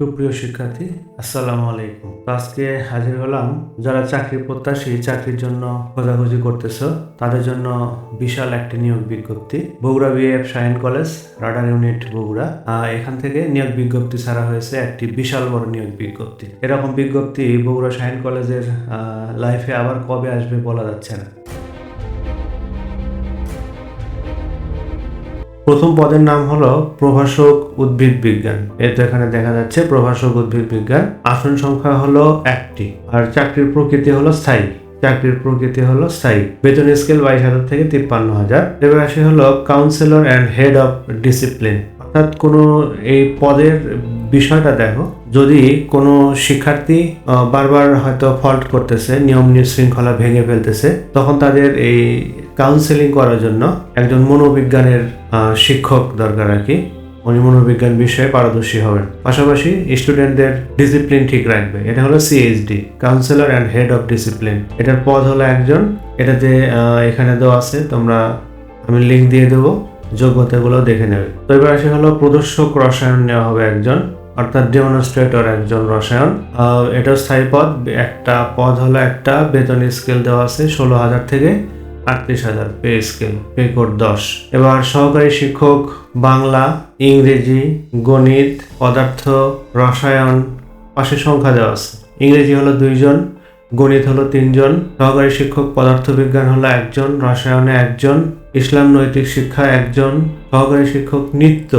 সুপ্রিয় শিক্ষার্থী, আসসালামু আলাইকুম। আজকে হাজির হলাম যারা চাকরি প্রত্যাশী, চাকরির জন্য খোঁজাখুঁজি করতেছো, তাদের জন্য বিশাল একটি নিয়োগ বিজ্ঞপ্তি। Bogura BAF Shaheen college, radar unit Bogura. এখান থেকে নিয়োগ বিজ্ঞপ্তি ছাড়া হয়েছে একটি বিশাল বড় নিয়োগ বিজ্ঞপ্তি। এরকম বিজ্ঞপ্তি বগুড়া সাইন কলেজের লাইফে আবার কবে আসবে বলা যাচ্ছে না। প্রথম পদের নাম হলো প্রভাষক উদ্ভিদ বিজ্ঞান। এই তো এখানে দেখা যাচ্ছে প্রভাষক উদ্ভিদ বিজ্ঞান। আসন সংখ্যা হলো একটি, আর চাকরির প্রকৃতি হলো স্থায়ী। চাকরির প্রকৃতি হলো স্থায়ী। বেতন স্কেল বাইশ হাজার থেকে তিপ্পান্ন হাজার। এবার আসে হলো councillor and head of discipline অর্থাৎ কোনো এই পদের বিষয়টা দেখো, যদি কোনো শিক্ষার্থী বারবার হয়তো ফল্ট করতেছে, নিয়ম শৃঙ্খলা ভেঙে ফেলতেছে, তখন তাদের এই কাউন্সেলিং করার জন্য একজন মনোবিজ্ঞানের শিক্ষক দরকার আর কি। উনি মনোবিজ্ঞান বিষয়ে পারদর্শী হবেন। পাশাপাশি স্টুডেন্টদের ডিসিপ্লিন ঠিক রাখবে। এটা হলো CHD councillor and head of discipline এটার পদ হলো একজন। এটাতে এখানে দেওয়া আছে, তোমরা, আমি লিঙ্ক দিয়ে দেবো, যোগ্যতাগুলো দেখে নেবে। তো এবার আসে হলো প্রদর্শক রসায়ন নেওয়া হবে একজন, অর্থাৎ ডেমনস্ট্রেটর একজন রসায়ন। এটা স্থায়ী পদ, একটা পদ হলো একটা, বেতন স্কেল দেওয়া আছে ষোলো হাজার থেকে। আটত্রিশ হাজার পে স্কেল পে কোড দশ। এবার সহকারী শিক্ষক, বাংলা, ইংরেজি, গণিত, পদার্থ, রসায়ন পাশে সংখ্যা দেওয়া আছে। ইংরেজি হলো দুইজন, গণিত হলো তিনজন, সহকারী শিক্ষক, পদার্থবিজ্ঞান হলো একজন, রসায়নে একজন, ইসলাম নৈতিক শিক্ষা একজন, সহকারী শিক্ষক নৃত্য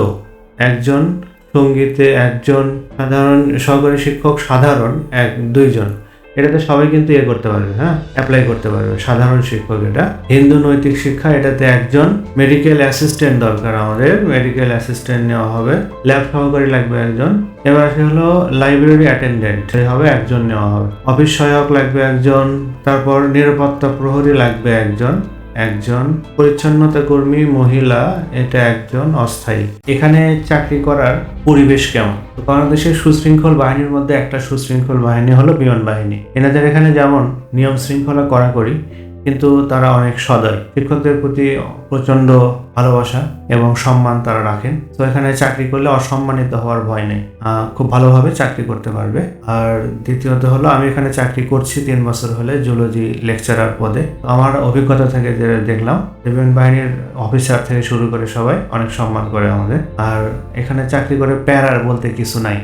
একজন, সঙ্গীতে একজন, সাধারণ, সহকারী শিক্ষক সাধারণ এক, দুইজন। এটাতে সবাই কিন্তু ইয়ে করতে পারবে হ্যাঁ? অ্যাপ্লাই করতে পারবে। সাধারণ শিক্ষক এটা। হিন্দু নৈতিক শিক্ষা, এটাতে একজন মেডিকেল অ্যাসিস্ট্যান্ট দরকার আমাদের। মেডিকেল অ্যাসিস্ট্যান্ট নেওয়া হবে। ল্যাব সহকারী লাগবে একজন। এবার আসে হলো লাইব্রেরি অ্যাটেন্ডেন্ট হবে একজন নেওয়া হবে। অফিস সহায়ক লাগবে একজন। তারপর নিরাপত্তা প্রহরী লাগবে একজন। একজন পরিচ্ছন্নতা কর্মী মহিলা, এটা একজন অস্থায়ী। এখানে চাকরি করার পরিবেশ কেমন? বাংলাদেশের সুশৃঙ্খল বাহিনীর মধ্যে একটা সুশৃঙ্খল বাহিনী হলো বিমান বাহিনী। এনাদের এখানে যেমন নিয়ম শৃঙ্খলা কড়াকড়ি কিন্তু তারা অনেক সদয়। শিক্ষকদের প্রতি প্রচণ্ড ভালোবাসা এবং সম্মান তারা রাখেন। তো এখানে চাকরি করলে অসম্মানিত হওয়ার ভয় নেই। খুব ভালোভাবে চাকরি করতে পারবে। আর দ্বিতীয়ত হলো, আমি এখানে চাকরি করছি তিন বছর হলে জুলজি লেকচারার পদে। আমার অভিজ্ঞতা থেকে যে দেখলাম বিমান বাহিনীর অফিসার থেকে শুরু করে সবাই অনেক সম্মান করে আমাদের। আর এখানে চাকরি করে প্যারার বলতে কিছু নাই।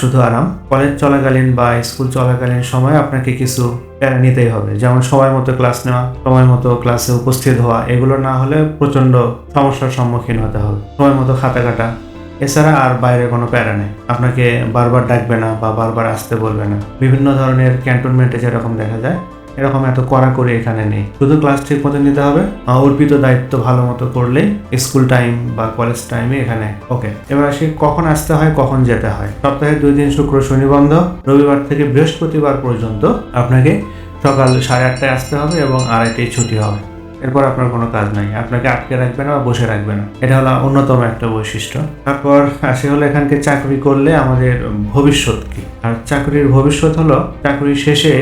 শুধু আরাম। কলেজ চলাকালীন বা স্কুল চলাকালীন সময় আপনাকে কিছু নিতেই হবে। যেমন সময় মতো ক্লাস নেওয়া, সময় মতো ক্লাসে উপস্থিত হওয়া, এগুলো না হলে প্রচণ্ড সমস্যার সম্মুখীন হতে হবে। সময় মতো খাতা কাটা। এছাড়া আর বাইরে কোনো প্যারা নেই। আপনাকে বারবার ডাকবে না বা বারবার আসতে বলবে না। বিভিন্ন ধরনের ক্যান্টনমেন্টে যেরকম দেখা যায় এরকম এত কড়া করে এখানে নেই। শুধু ক্লাস ঠিক মতো নিতে হবে। অর্পিত দায়িত্ব ভালো মতো করলে স্কুল টাইম বা কলেজ টাইমে এখানে ওকে এবার আসি কখন আসতে হয়, কখন যেতে হয়। সপ্তাহে দুই দিন শুক্র, শনি, বন্ধ। রবিবার থেকে বৃহস্পতিবার পর্যন্ত আপনাকে সকাল সাড়ে আটটায় আসতে হবে এবং আড়াইটায় ছুটি হবে। এরপর আপনার কোনো কাজ নাই। আপনাকে আটকে রাখবে না বা বসে রাখবে না। এটা হলো অন্যতম একটা বৈশিষ্ট্য। তারপর আসে হলো এখানকে চাকরি করলে আমাদের ভবিষ্যৎ কি? আর চাকরির ভবিষ্যৎ হলো চাকরি শেষে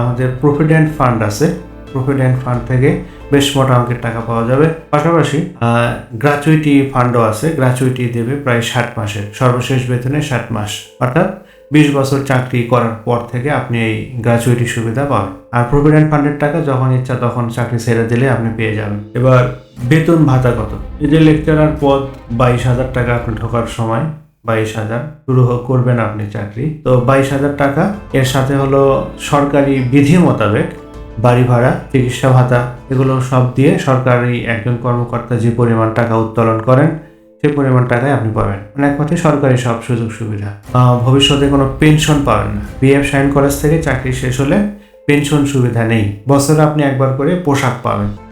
আমাদের প্রভিডেন্ট ফান্ড আছে। প্রভিডেন্ট ফান্ড থেকে বেশ মোটা অঙ্কের টাকা পাওয়া যাবে। পাশাপাশি গ্রাচুইটি ফান্ডও আছে। গ্রাচুইটি দেবে প্রায় ষাট মাসের। সর্বশেষ বেতনে ষাট মাস। অর্থাৎ বিশ বছর চাকরি করার পর থেকে আপনি এই গ্রাচুইটি সুবিধা পাবেন। আর প্রভিডেন্ট ফান্ডের টাকা যখন ইচ্ছা তখন চাকরি ছেড়ে দিলে আপনি পেয়ে যাবেন। এবার বেতন ভাতা কত? এই যে লেকচারার পদ বাইশ হাজার টাকা আপনি ঢোকার সময়, বাইশ হাজার, শুরু করবেন আপনি চাকরি। তো বাইশ হাজার টাকা, এর সাথে হলো সরকারি বিধি মোতাবেক বাড়ি ভাড়া, চিকিৎসা ভাতা, এগুলো সব দিয়ে সরকারি একজন কর্মকর্তা যে পরিমাণ টাকা উত্তোলন করেন সেই পরিমাণ টাকায় আপনি পাবেন। মানে একমাত্র সরকারি সব সুযোগ সুবিধা। ভবিষ্যতে কোনো পেনশন পাবেন না। বিএফ সাইন কলেজ থেকে চাকরি শেষ হলে পেনশন সুবিধা নেই। বছরে আপনি একবার করে পোশাক পাবেন।